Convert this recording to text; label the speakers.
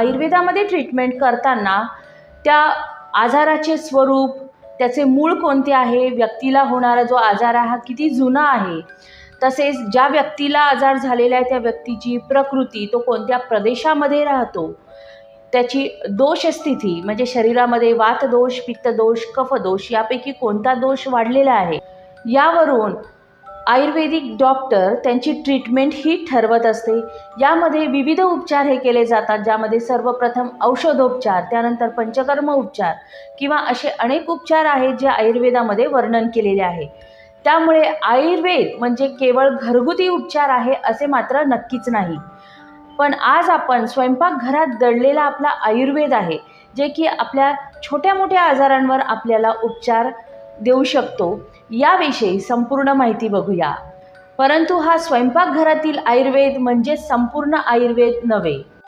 Speaker 1: आयुर्वेदामध्ये treatment करताना त्या आजाराचे स्वरूप त्याचे मूळ कोणते आहे व्यक्तीला होणारा जो आजार आहे हा किती जुना आहे तसेच ज्या व्यक्तीला आजार झालेला आहे त्या व्यक्तीची प्रकृती तो कोणत्या प्रदेशामध्ये राहतो त्याची दोषस्थिती म्हणजे शरीरामध्ये वातदोष पित्तदोष कफदोष यापैकी कोणता दोष वाढलेला आहे यावरून आयुर्वेदिक डॉक्टर त्यांची ट्रीटमेंट ही ठरवत असते. यामध्ये विविध उपचार हे केले जातात ज्यामध्ये सर्वप्रथम औषधोपचार त्यानंतर पंचकर्म उपचार किंवा असे अनेक उपचार आहेत जे आयुर्वेदामध्ये वर्णन केलेले आहे. त्यामुळे आयुर्वेद म्हणजे केवळ घरगुती उपचार आहे असे मात्र नक्कीच नाही. पण आज आपण स्वयंपाकघरात दडलेला आपला आयुर्वेद आहे जे की आपल्या छोट्या मोठ्या आजारांवर आपल्याला उपचार देऊ शकतो. याविषयी संपूर्ण माहिती बघूया. परंतु हा स्वयंपाकघरातील आयुर्वेद म्हणजे संपूर्ण आयुर्वेद नव्हे.